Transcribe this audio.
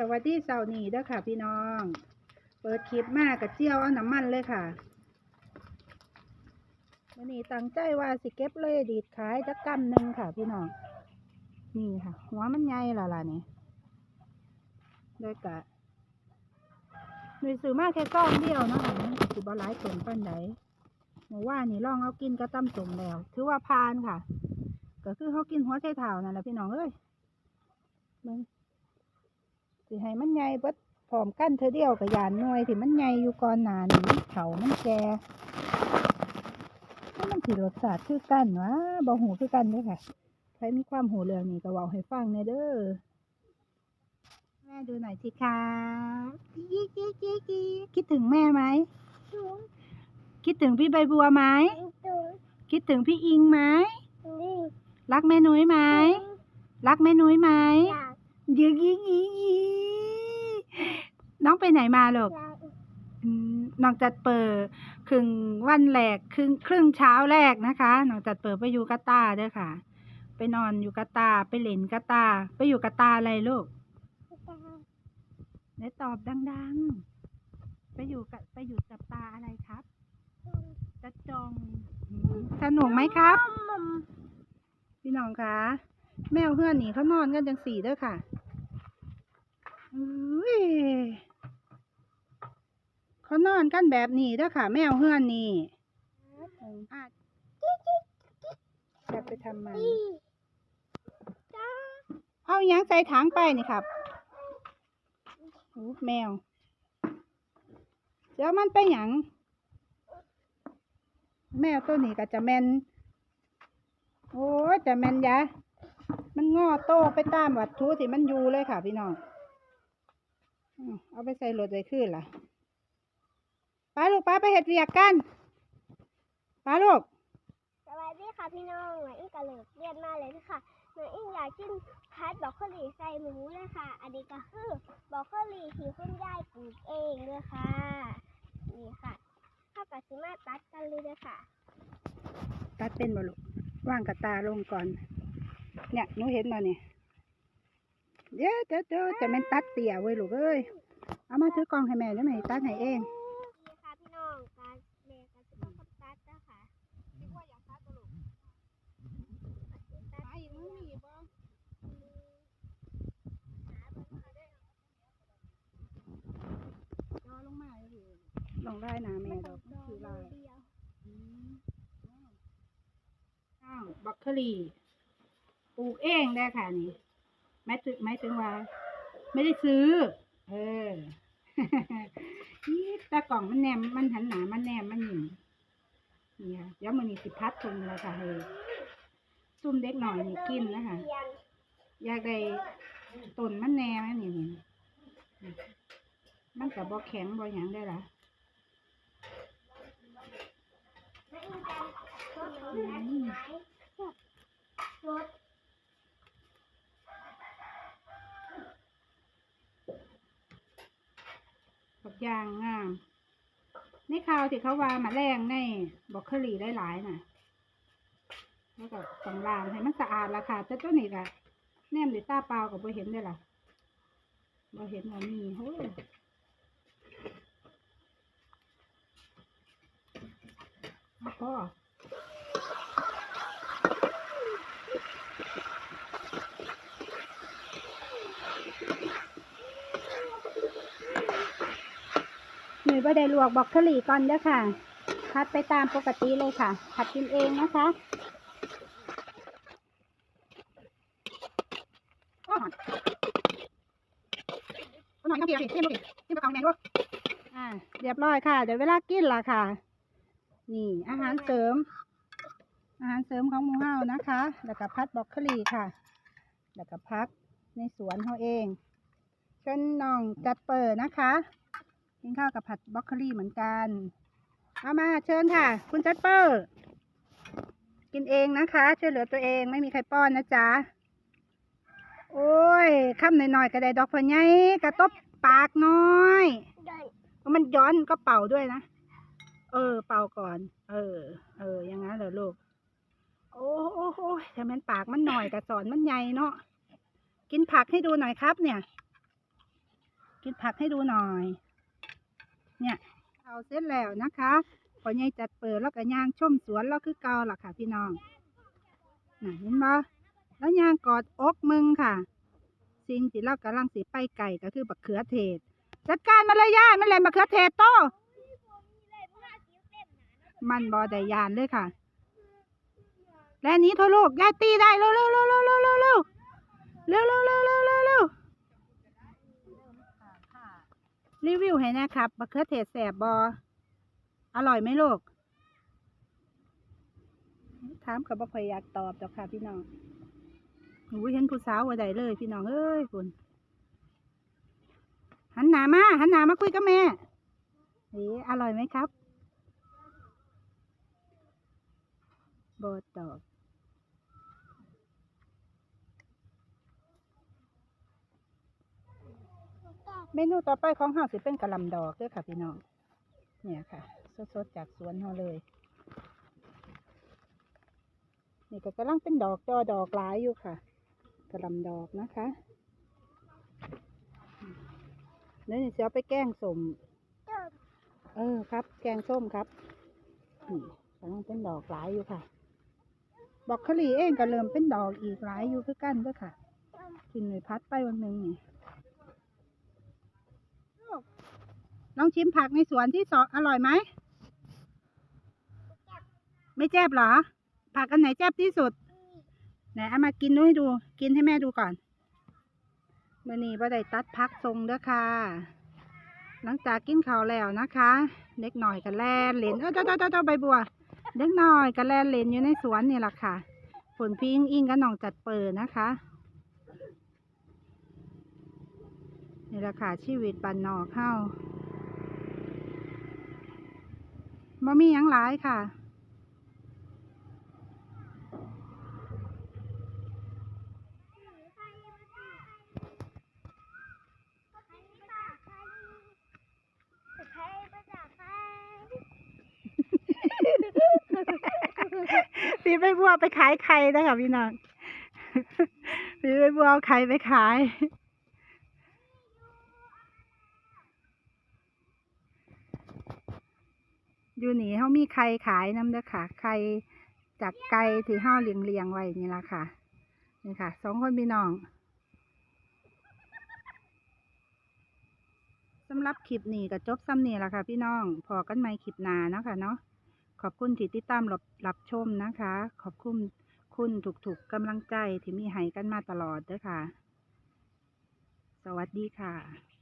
สวัสดีเสาร์นี้เด้อค่ะ พี่น้อง เปิดคลิปมากกับเจียวเอาน้ำมันเลยค่ะวันนี้ตั้งใจว่าสิเก็บเลยดีดขายจักำหนึ่งค่ะ พี่น้อง นี่ค่ะ หัวมันใหญ่ละล่ะนี่โดยกะหน่ยซื้อมาแค่ก้อนเดียวเนาะคะมันสิบหลายตนปันใดหมูว่านี่ลองเอากินกระตั้มสมแล้ว ถือว่าพานค่ะ ก็คือเขากินหัวไชเท้านั่นแหละพี่น้องเอ้ยมึง สิให้มันใหญ่เบิดพร้อมกันเธอเดียวกับยานหน่วยที่มันใหญ่อยู่ก่อนหน้านี้มันเถามันแก่ถ้ามันสิรสชาติคือกันวะบ่หูคือกันเด้อค่ะใครมีความหูเรื่องนี้ก็เว้าให้ฟังในเด้อแม่ดูหน่อยสิคะกี้กี้กี้กี้คิดถึงแม่ไหมคิดถึงพี่ใบบัวไหมคิดถึงพี่อิงไหมรักแม่นุ้ยไหมรักแม่นุ้ยไหมยืยียียี น้องไปไหนมาลูกน้องจัดเปิดครึ่งวันแรกครึ่งครึ่งเช้าแรกนะคะน้องจัดเปิดไปอยู่กาตาเด้อค่ะ ไปนอนอยู่กาตาไปเล่นกาตาไปอยู่กาตาอะไรลูกได้ตอบดังๆ ไปอยู่กับไปอยู่กับตาอะไรครับจะจองสนุกไหมครับ พี่น้องคะแมวเพื่อนหนีเขานอนกันจังสี่เด้อค่ะอุ้ย เขานอนกันแบบนี้เด้อค่ะ แมวเพื่อนนี่อะจะไปทำมันเอาหยังใส่ถังไปนี่ครับอู้แมวเดี๋ยวมันไปหยัง แมวตัวนี้ก็จะแมนโอ้ยแต่แมนยะ มันงอโตไปตามวัตถุที่มันอยู่เลยค่ะพี่น้องอืมเอาไปใส่รถไว้ขึ้นล่ะ ไปลูกป้าไปเห็ดเรียกกันป้าลูกสวัสดีค่ะพี่น้องหนูอิงกะเลิกเรียนมาเลยค่ะหนูอิงอยากกินพัดบรอกโคลีใส่หมูเลยค่ะ อันนี้ก็คือบรอกโคลีที่คุณยายปลูกเองเลยค่ะนี่ค่ะข้าวกับซิมาตัดกันเลยเลยค่ะ ตัดเป็นบ่ลูกว่างกระตาลงก่อน เนี่ยหนูเห็นบ่เนี่ยเดี๋ยวเดี๋ยวเดี๋ยวจะแม่นตัดเตี่ยไว้ลูกเอ้ยเอามาถือกล้องให้แม่ได้ไหมตัดให้เอง นี่ค่ะพี่น้องการเมย์กับซิมากับตัดนะคะคิดว่าอยากตัดตัวลูกตัด ลงมา ลงได้นะแม่ดอกคือลายเดียวอ้าวบักเคอรี่ปลูกเองได้ค่ะนี่หมายถึงหมายถึงว่า ไม่ได้ซื้อ เออนี่ตากล่องมันแนมมันหันหนามันแนมมันหนินี่ค่ะเดี๋ยวมันนี่สิพัดตรงเลยค่ะเฮ้ยซุ่มเด็กหน่อยนี่กินนะคะเรียนอยากได้ต้นมันแนมอันนี่นี่มันกับบ่แข็งบ่หยังได้ละอืม รถ บักยางงาม ในข่าวที่เขาวามาแรงในบอกเคอรี่หลายๆน่ะ แล้วก็ต้องล้างให้มันสะอาดละค่ะแต่ตัวนี้ก็แนมด้วยตาเปล่ากับบ่เห็นได้ล่ะบ่เห็นว่ามีโอ้พ่อ หนูบ่ได้ลวกบอกเคอรี่ก่อนเด้อค่ะพัดไปตามปกติเลยค่ะ ผัดกินเองนะคะอ้าวเอาหน่อยครับพี่เอาสิจิ้มดูสิจิ้มกระเป๋าแมนด้วยอ่า เรียบร้อยค่ะ เดี๋ยวเวลากินละค่ะ นี่อาหารเสริม อาหารเสริมของหมูเฮานะคะ แล้วก็พัดบรอกโคลีค่ะ แล้วก็พักในสวนเขาเองเชิญน้องจัดเปิดนะคะ กินข้าวกับผัดบรอกโคลีเหมือนกันเอามาเชิญค่ะ คุณจัดเปอร์ กินเองนะคะ ช่วยเหลือตัวเองไม่มีใครป้อนนะจ๊ะ โอ้ยคำหน่อยๆก็ไดดอกพอไงกระตบปากน้อยมันย้อนก็เป่าด้วยนะ เออ เป่าก่อน เออ เออ อย่างนั้นเหรอลูก โอ้โอ้โอ้แต่มันปากมันหน่อยแต่สอนมันใหญ่เนาะ กินผักให้ดูหน่อยครับเนี่ย กินผักให้ดูหน่อย เนี่ยเอาเสร็จแล้วนะคะพอใหญ่จัดเปิดแล้วก็ย่างชมสวนแล้วคือเก่าล่ะค่ะ พี่น้องน่ะเห็นบ่แล้วย่างกอดอกมึงค่ะ สิ่งที่เรากำลังสิไปไก่ก็คือบักเขือเทศ จัดการมันเลยย่ามันเลยบักเขือเทศโตมันบอได้ยานเลยค่ะ และอันนี้โทรลูกยายตีได้เร็วเร็วเร็วเร็วเร็วเร็วเร็วเร็วเร็วเร็วเรีวิวให้นะครับบักเขือเทศแสบบออร่อยไหมลูก ถามกับบ่ค่อยอยากตอบดอกค่ะพี่น้องหูเห็นผู้สาวว่าใดเลย พี่น้องเอ้ยคุณหันหน้ามาหันหน้ามาคุยกับแม่เอ๋อร่อยไหมครับบอตอบ เมนูต่อไปของเฮาสิเป็นกะหล่ำดอกเด้อค่ะพี่น้อง เนี่ยค่ะ สดๆจากสวนเฮาเลย นี่ก็กำลังเป็นดอกจอดอกหลายอยู่ค่ะกะหล่ำดอกนะคะเดี๋ยวนี่จะเอาไปแกงสมเออครับ แกงส้มครับนี่กำลังเป็นดอกหลายอยู่ค่ะ บอกคลีเองก็เริ่มเป็นดอกอีกหลายอยู่คือกันด้วยค่ะ กินหน่วยพัดไปวันหนึ่งนี่ ลองชิมผักในสวนที่สออร่อยไหม ไม่แจ็บเหรอ ผักอันไหนแจ็บที่สุด ไหนเอามากินดูให้ดู กินให้แม่ดูก่อนเมื่อนี้บ่ได้ตัดพักทรงเด้อค่ะ หลังจากกินข้าวแล้วนะคะ เด็กหน่อยก็แลนเลนเออเจ้าเจ้าเจ้าใบบัว เด็กหน่อยก็แลนเลนอยู่ในสวนนี่แหละค่ะ ฝนพิงอิงกับน้องจัดเปิดนะคะนี่แหละค่ะชีวิตบ้านนอกเข้า บ่มีหยังหลายค่ะใครมาจากใครปีใบบัวไปขายไข่นะคะพี่น้องปีใบบัวเอาไข่ไปขาย อยู่นี่เขามีไข่ขายน้ำเด้อค่ะ ไข่จากไก่ที่ห้าเลี้ยงเลี้ยงๆไว้นี่ละค่ะ นี่ค่ะ สองคนพี่น้องสำหรับคลิปนี้ก็จบซ้ำนี่ละค่ะ พี่น้อง พอกันใหม่คลิปหนาเนาะค่ะเนาะ ขอบคุณที่ติดตามรับรับชมนะคะ ขอบคุณคุณถูกๆกำลังใจที่มีให้กันมาตลอดเด้วยค่ะ สวัสดีค่ะ